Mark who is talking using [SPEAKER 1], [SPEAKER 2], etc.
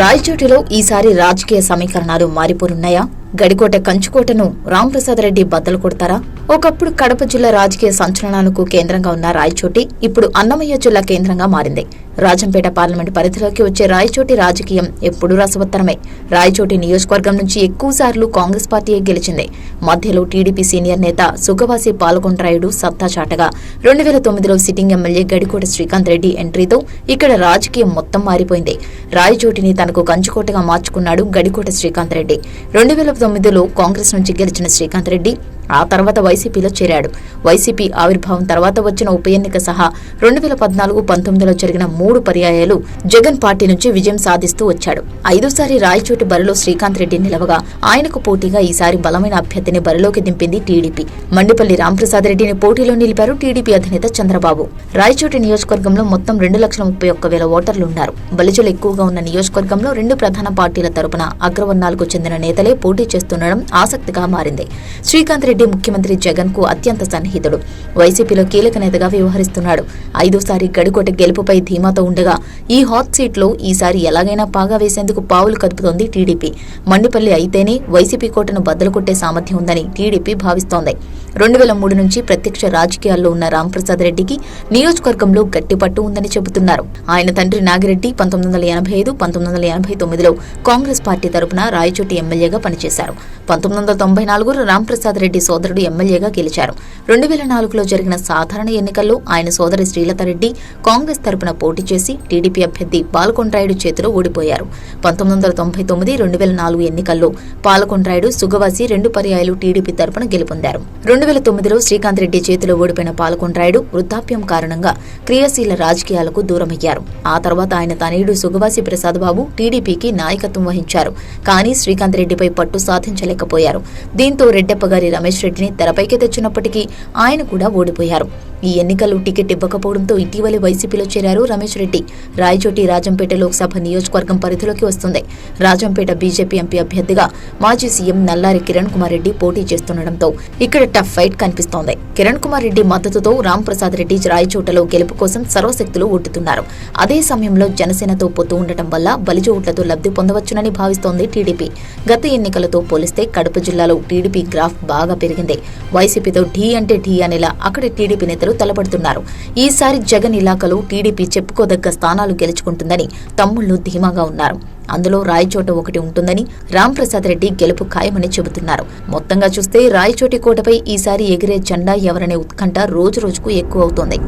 [SPEAKER 1] రాయచోటిలో ఈసారి రాజకీయ సమీకరణాలు మారిపోనున్నాయా? గడికోట కంచుకోటను రాంప్రసాద్ రెడ్డి బద్దలు కొడతారా? ఒకప్పుడు కడప జిల్లా రాజకీయ సంచలనాలకు కేంద్రంగా ఉన్న రాయచోటి ఇప్పుడు అన్నమయ్య జిల్లా కేంద్రంగా మారింది. రాజంపేట పార్లమెంట్ పరిధిలోకి వచ్చే రాయచోటి రాజకీయం ఎప్పుడూ రసవత్తరమే. రాయచోటి నియోజకవర్గం నుంచి ఎక్కువసార్లు కాంగ్రెస్ పార్టీయే గెలిచింది. మధ్యలో టీడీపీ సీనియర్ నేత సుగవాసి పాల్గొండ్రాయుడు సత్తా చాటగా. రెండు వేల తొమ్మిదిలో సిట్టింగ్ ఎమ్మెల్యే గడికోట శ్రీకాంత్ రెడ్డి ఎంట్రీతో ఇక్కడ రాజకీయం మొత్తం మారిపోయింది. రాయచోటిని తనకు కంచుకోటగా మార్చుకున్నాడు గడికోట శ్రీకాంత్ రెడ్డి. రెండు వేల తొమ్మిదిలో కాంగ్రెస్ నుంచి గెలిచిన శ్రీకాంత్ రెడ్డి ఆ తర్వాత వైసీపీలో చేరాడు. వైసీపీ ఆవిర్భావం తర్వాత వచ్చిన ఉప ఎన్నిక సహా రెండు వేల పద్నాలుగు పంతొమ్మిదిలో జరిగిన మూడు పర్యాయాలు జగన్ పార్టీ నుంచి విజయం సాధిస్తూ వచ్చాడు. ఐదోసారి రాయచోటి బరిలో శ్రీకాంత్ రెడ్డి నిలవగా ఆయనకు పోటీగా ఈసారి బలమైన అభ్యర్థిని బరిలోకి దింపింది టీడీపీ. మండిపల్లి రాంప్రసాద్ రెడ్డిని పోటీలో నిలిపారు టీడీపీ అధినేత చంద్రబాబు. రాయచోటి నియోజకవర్గంలో మొత్తం రెండు లక్షల ముప్పై ఒక్క వేల ఓటర్లు ఉన్నారు బలిజలు ఎక్కువగా ఉన్న నియోజకవర్గంలో రెండు ప్రధాన పార్టీల తరపున అగ్రవర్ణాలకు చెందిన నేతలే పోటీ చేస్తుండడం ఆసక్తిగా మారింది. శ్రీకాంత్ రెడ్డి ముఖ్యమంత్రి జగన్కు అత్యంత సన్నిహితుడు. వైసీపీలో కీలక నేతగా వ్యవహరిస్తున్నాడు. ఐదోసారి గడికోట గెలుపుపై ధీమాతో ఉండగా ఈ హాట్ సీట్లో ఈసారి ఎలాగైనా పాగా వేసేందుకు పావులు కదుపుతోంది టీడీపీ. మండిపల్లి అయితేనే వైసీపీ కోటను బద్దలు కొట్టే సామర్థ్యం ఉందని టీడీపీ భావిస్తోంది. రెండు వేల మూడు నుంచి ప్రత్యక్ష రాజకీయాల్లో ఉన్న రాంప్రసాద్ రెడ్డికి నియోజకవర్గంలో గట్టి పట్టు ఉందని చెబుతున్నారు. ఆయన తండ్రి నాగిరెడ్డి పంతొమ్మిది వందల ఎనభై ఐదు పంతొమ్మిది వందల ఎనభై తొమ్మిదిలో కాంగ్రెస్ పార్టీ తరపున రాయచోటి ఎమ్మెల్యేగా పనిచేశారు. పంతొమ్మిది వందల తొంభై నాలుగు రాంప్రసాద్ రెడ్డి సోదరుడు ఎమ్మెల్యేగా గెలిచారు. రెండు వేల నాలుగులో జరిగిన సాధారణ ఎన్నికల్లో ఆయన సోదరి శ్రీలతారెడ్డి కాంగ్రెస్ తరపున పోటీ చేసి టీడీపీ అభ్యర్థి పాలకొండ్రాయుడు చేతిలో ఓడిపోయారు. పంతొమ్మిది వందల తొంభై తొమ్మిది రెండు వేల నాలుగు ఎన్నికల్లో పాలకొండ్రాయుడు సుగవాసి రెండు పర్యాయాలు టీడీపీ తరపున గెలుపొందారు. రెండు వేల తొమ్మిదిలో శ్రీకాంత్ రెడ్డి చేతిలో ఓడిపోయిన పాలకొండ్రాయుడు వృద్ధాప్యం కారణంగా క్రియాశీల రాజకీయాలకు దూరమయ్యారు. ఆ తర్వాత ఆయన తనయుడు సుగవాసి ప్రసాద్ బాబు టీడీపీకి నాయకత్వం వహించారు. కానీ శ్రీకాంత్ రెడ్డిపై పట్టు సాధించలేకపోయారు. దీంతో రెడ్డెప్పగారి రమేష్ రెడ్డిని తెరపైకి తెచ్చినప్పటికీ ఆయన కూడా ఓడిపోయారు. ఈ ఎన్నికల్లో టికెట్ ఇవ్వకపోవడంతో ఇటీవలే వైసీపీలో చేరారు రమేష్ రెడ్డి. రాయచోటి రాజంపేట లోక్సభ నియోజకవర్గం పరిధిలోకి వస్తుంది. రాజంపేట బీజేపీ ఎంపీ అభ్యర్థిగా మాజీ సీఎం నల్లారి కిరణ్ కుమార్ రెడ్డి పోటీ చేస్తుండటంతో ఇక్కడ టఫ్ ఫైట్ కనిపిస్తోంది. కిరణ్ కుమార్ రెడ్డి మద్దతుతో రామ్ ప్రసాద్ రెడ్డి రాయచోటలో గెలుపు కోసం సర్వశక్తులు ఒడ్డుతున్నారు. అదే సమయంలో జనసేనతో పొత్తు ఉండటం వల్ల బలిజ ఓట్లతో లబ్ధి పొందవచ్చునని భావిస్తోంది టీడీపీ. గత ఎన్నికలతో పోలిస్తే కడప జిల్లాలో టీడీపీ గ్రాఫ్ బాగా పెరిగింది. వైసీపీతో ఢీ అంటే ఢీ అనేలా అక్కడ టీడీపీ నేతలు తలపడుతున్నారు. ఈసారి జగన్ ఇలాకలో టీడీపీ చెప్పుకోదగ్గ స్థానాలు గెలుచుకుంటుందని తమ్ముళ్ళు ధీమాగా ఉన్నారు. అందులో రాయచోట ఒకటి ఉంటుందని రాంప్రసాద్ రెడ్డి గెలుపు ఖాయమని చెబుతున్నారు. మొత్తంగా చూస్తే రాయచోటి కోటపై ఈసారి ఎగిరే జెండా ఎవరనే ఉత్కంఠ రోజు రోజుకు ఎక్కువ అవుతోంది